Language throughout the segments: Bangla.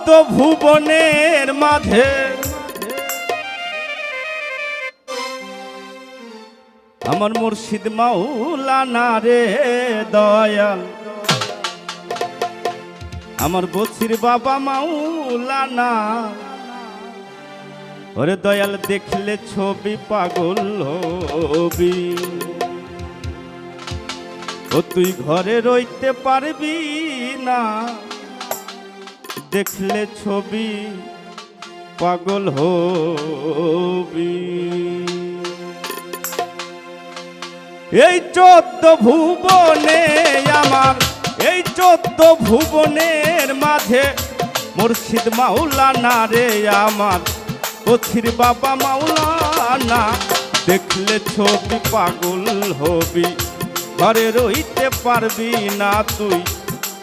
চোদ্দ ভুবনের মাঝে। আমার মুর্শিদ মাওলানা রে দয়াল। আমার বসির বাবা মাওলানা। ওরে দয়াল, দেখলে ছবি পাগল হবি। ও তুই ঘরে রইতে পারবি না। দেখলে ছবি পাগল হবি। এই চোদ্দ ভুবনে আমার, এই চোদ্দ ভুবনের মাঝে মুর্শিদ মাওলানা রে আমার পথির বাবা মাওলানা, দেখলে ছবি পাগল হবি। ঘরে রইতে পারবি না তুই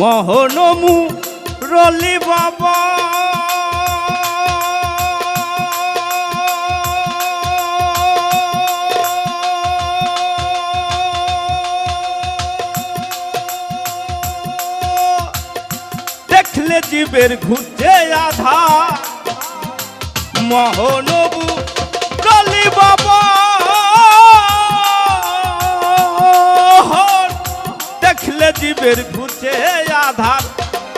মোহনমু রলি বাবা। দেখলে জীবের ঘুরছে আধা মোহনবু রলি বাবা। জীবের ঘুরছে আধার,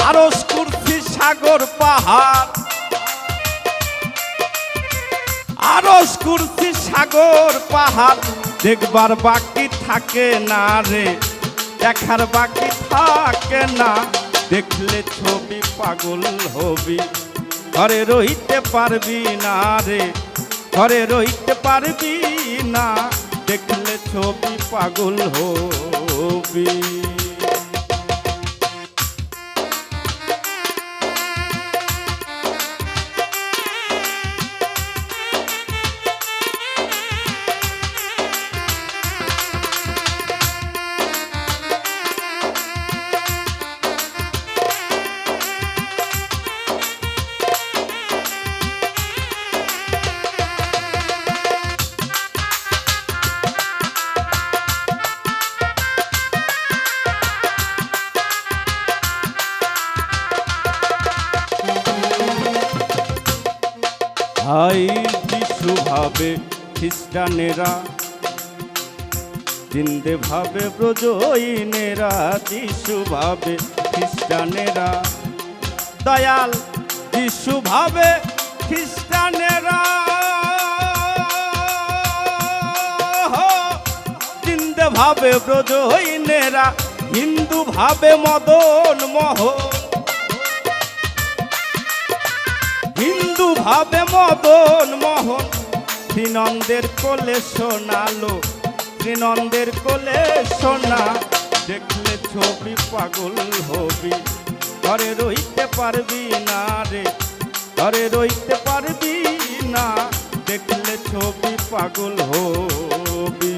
আরস, কুর্সি, সাগর, পাহাড়। আরস, কুর্সি, সাগর, পাহাড়, দেখবার বাকি থাকে না রে। দেখার বাকি থাকে না, দেখলে ছবি পাগল হবি। ঘরে রইতে পারবি না রে, ঘরে রইতে পারবি না, দেখলে ছবি পাগল হবি। হাই যিশু ভাবে খ্রিস্টানেরা, জিন্দে ভাবে ব্রজইনেরা, যিশু ভাবে খ্রিস্টানেরা। দয়াল যিশু ভাবে খ্রিস্টানেরা। জিন্দে ভাবে ব্রজইনেরা, হিন্দু ভাবে মদন মোহন হিন্দু ভাবে মদন মোহন। শ্রীনন্দের কোলে শোনালো শ্রীনন্দের কোলে শোনা দেখলে ছবি পাগল হবি, ঘরে রইতে পারবি না রে। ঘরে রইতে পারবি না, দেখলে ছবি পাগল হবি।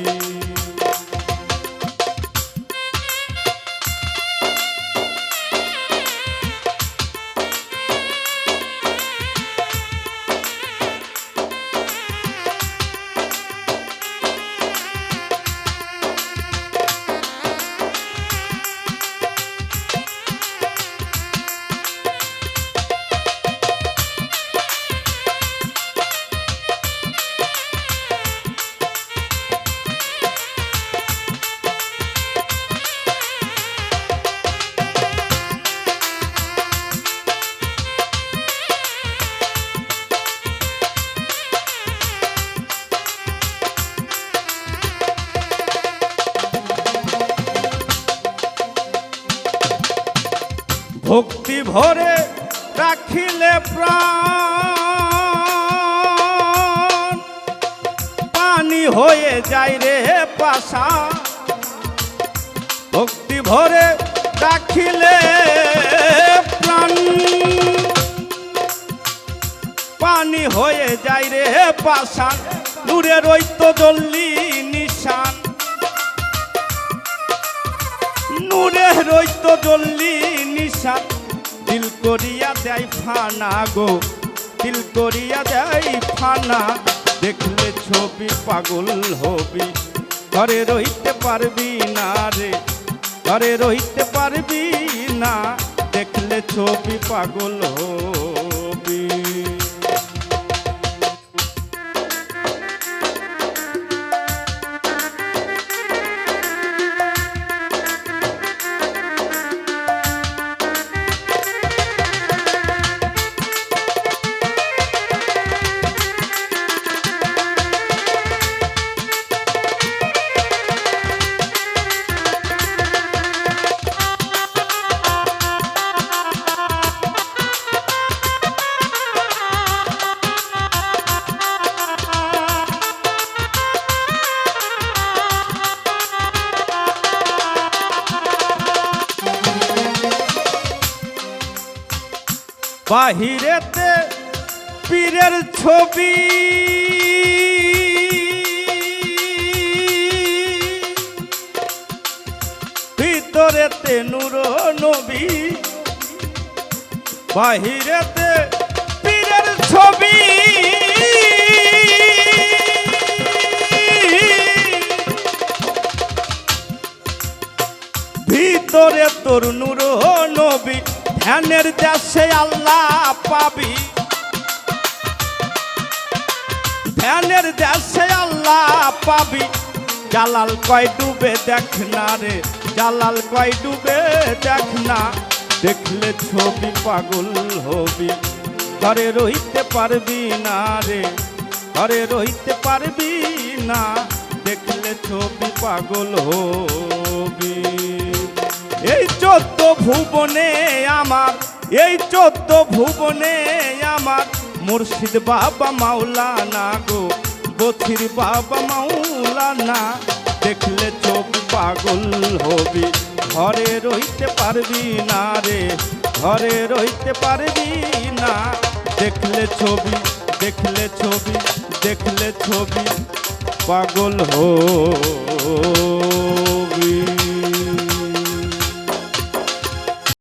ভক্তি ভরে রাখিলে প্রাণ। পানি হয়ে যায় রে পাশা। ভক্তি ভরে রাখিলে প্রাণ। পানি হয়ে যায় রে পাশা দূরে রইত দল্লি নিশান। নূরে রইত দল্লি নিশান দিল করিয়া দেয় ফানা গো, দিল করিয়া দেয় ফানা। দেখলে ছবি পাগল হবি, ঘরে রইতে পারবি না রে, ঘরে রইতে পারবি না। দেখলে ছবি পাগল হবি। বাহিরেতে পীরের ছবি। ভিতরেতে নূর নবী বাহিরেতে পীরের ছবি। ভিতরে তোর নূর নবী ধ্যানের দেশে আল্লাহ পাবি। ধ্যানের দেশে আল্লাহ পাবি। জালাল কয় ডুবে দেখ না রে, জালাল কয় ডুবে দেখ না। দেখলে ছবি পাগল হবি। ঘরে রইতে পারবি না রে, ঘরে রইতে পারবি না। দেখলে ছবি পাগল হবি। এই চোদ্দ ভুবনে আমার, এই চোদ্দ ভুবনে আমার। মুর্শিদ বাবা মাওলানা গো, বথির বাবা মাওলানা, দেখলে চোখ পাগল হবি। ঘরে রইতে পারবি না রে, ঘরে রইতে পারবি না। দেখলে ছবি দেখলে ছবি দেখলে ছবি, পাগল হবি।